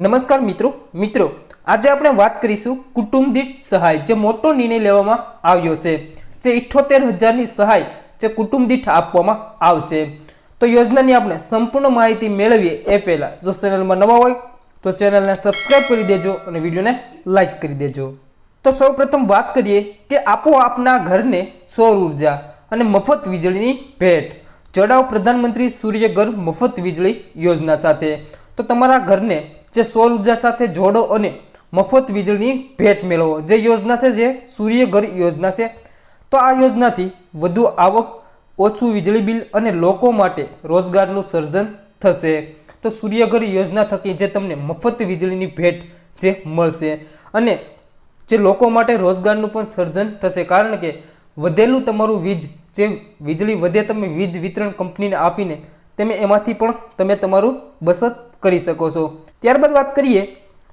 નમસ્કાર મિત્રો. મિત્રો, આજે આપણે વાત કરીશું કુટુંબ દીઠ સહાય, જે મોટો નિર્ણય લેવામાં આવ્યો છે, જે ઇઠ્ઠોતેર હજારની સહાય જે કુટુંબ દીઠ આપવામાં આવશે. તો યોજનાની આપણે સંપૂર્ણ માહિતી મેળવીએ એ પહેલાં. જો ચેનલમાં નવા હોય, તો ચેનલને સબસ્ક્રાઈબ કરી દેજો અને વિડીયોને લાઈક કરી દેજો. તો સૌપ્રથમ વાત કરીએ કે આપો આપના ઘરને સૌર ઊર્જા અને મફત વીજળીની ભેટ. જોડાઓ પ્રધાનમંત્રી સૂર્યઘર મફત વીજળી યોજના સાથે. તો તમારા ઘરને જે સૌર ઊર્જા સાથે જોડો અને મફત વીજળીની ભેટ મેળવો. જે યોજના છે, જે સૂર્યઘર યોજના છે, તો આ યોજનાથી વધુ આવક, ઓછું વીજળી બિલ અને લોકો માટે રોજગારનું સર્જન થશે. તો સૂર્યઘર યોજના થકી જે તમને મફત વીજળીની ભેટ જે મળશે અને જે લોકો માટે રોજગારનું પણ સર્જન થશે. કારણ કે વધેલું તમારું વીજ, જે વીજળી વધે તમે વીજ વિતરણ કંપનીને આપીને, તમે એમાંથી પણ તમે તમારું બચત કરી શકો છો. ત્યારબાદ વાત કરીએ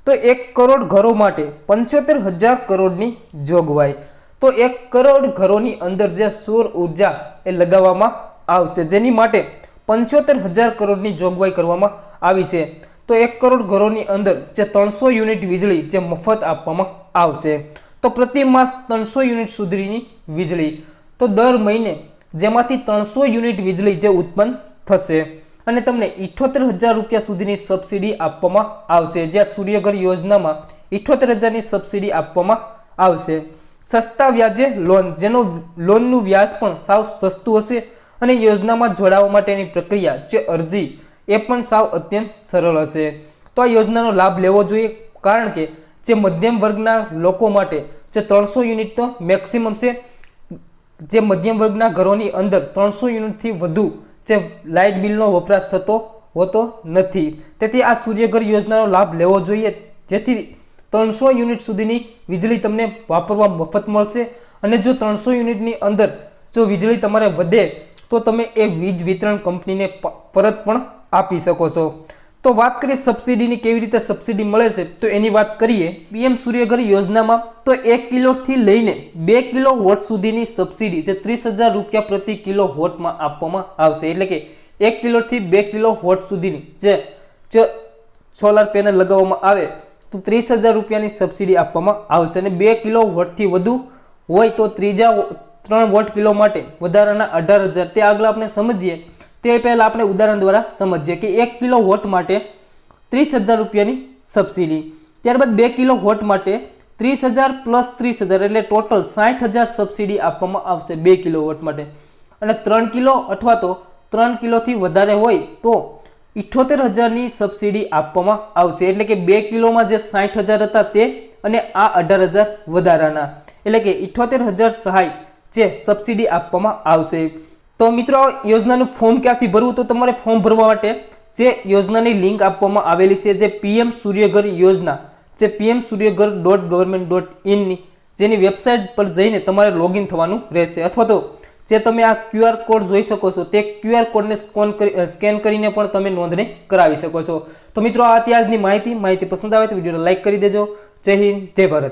તો એક કરોડ ઘરો માટે પંચોતેર હજાર કરોડની જોગવાઈ. તો એક કરોડ ઘરોની અંદર જે સૌર ઊર્જા એ લગાવવામાં આવશે, જેની માટે પંચોતેર હજાર કરોડની જોગવાઈ કરવામાં આવી છે. તો એક કરોડ ઘરોની અંદર જે ત્રણસો યુનિટ વીજળી જે મફત આપવામાં આવશે. તો પ્રતિ માસ ત્રણસો યુનિટ સુધીની વીજળી. તો દર મહિને જેમાંથી ત્રણસો યુનિટ વીજળી જે ઉત્પન્ન થશે. અને તમને ઇઠોતેર હજાર રૂપિયા સુધીની સબસિડી આપવામાં આવશે જ્યાં સૂર્યઘર યોજનામાં ઇઠોતેર હજારની સબસિડી આપવામાં આવશે. સસ્તા વ્યાજે લોન, જેનો લોનનું વ્યાજ પણ સાવ સસ્તું હશે અને યોજનામાં જોડાવા માટેની પ્રક્રિયા, જે અરજી, એ પણ સાવ અત્યંત સરળ હશે. તો આ યોજનાનો લાભ લેવો જોઈએ, કારણ કે જે મધ્યમ વર્ગના લોકો માટે જે ત્રણસો યુનિટનો મેક્સિમમ છે, જે મધ્યમ વર્ગના ઘરોની અંદર ત્રણસો યુનિટથી વધુ જે લાઇટ બિલનો વપરાશ થતો હોતો નથી. તેથી આ સૂર્યઘર યોજનાનો લાભ લેવો જોઈએ, જેથી ત્રણસો યુનિટ સુધીની વીજળી તમને વાપરવા મફત મળશે અને જો ત્રણસો યુનિટની અંદર જો વીજળી તમારે વધે, તો તમે એ વીજ વિતરણ કંપનીને પરત પણ આપી શકો છો. તો વાત કરીએ સબસિડીની કેવી રીતે સબસિડી મળે છે, તો એની વાત કરીએ પીએમ સૂર્યઘર યોજનામાં તો એક કિલોથી લઈને બે કિલો વોટ સુધીની સબસિડી જે ત્રીસ હજાર રૂપિયા પ્રતિ કિલો વોટમાં આપવામાં આવશે. એટલે કે એક કિલોથી બે કિલો વોટ સુધીની જે સોલાર પેનલ લગાવવામાં આવે તો ત્રીસ હજાર રૂપિયાની સબસિડી આપવામાં આવશે અને બે કિલો વોટથી વધુ હોય તો ત્રીજા ત્રણ વોટ કિલો માટે વધારાના અઢાર હજાર. તે આગળ આપણે સમજીએ તે પહેલાં આપણે ઉદાહરણ દ્વારા સમજીએ કે એક કિલો વોટ માટે ત્રીસ હજાર રૂપિયાની સબસિડી. ત્યારબાદ બે કિલો વોટ માટે ત્રીસ હજાર પ્લસ ત્રીસ હજાર એટલે ટોટલ સાઠ હજાર સબસિડી આપવામાં આવશે બે કિલો વોટ માટે. અને ત્રણ કિલો અથવા તો ત્રણ કિલોથી વધારે હોય તો ઇઠ્ઠોતેર હજારની સબસિડી આપવામાં આવશે. એટલે કે બે કિલોમાં જે સાઠ હજાર હતા તે અને આ અઢાર હજાર વધારાના. એટલે કે ઇઠ્ઠોતેર હજાર સહાય જે સબસિડી આપવામાં આવશે. તો મિત્રો, યોજનાનું ફોર્મ ક્યાંથી ભરવું? તો તમારે ફોર્મ ભરવા માટે જે યોજનાની લિંક આપવામાં આવેલી છે, જે પીએમ સૂર્યઘર યોજના, જે PM Suryaghar dot government dot ઇનની જેની વેબસાઇટ પર જઈને તમારે લોગિન થવાનું રહેશે. અથવા તો જે તમે આ ક્યુઆર કોડ જોઈ શકો છો, તે ક્યુઆર કોડને સ્કોન કરી સ્કેન કરીને પણ તમે નોંધણી કરાવી શકો છો. તો મિત્રો, આ ત્યાજની માહિતી. માહિતી પસંદ આવે તો વિડીયોને લાઇક કરી દેજો. જય હિન્દ, જય ભારત.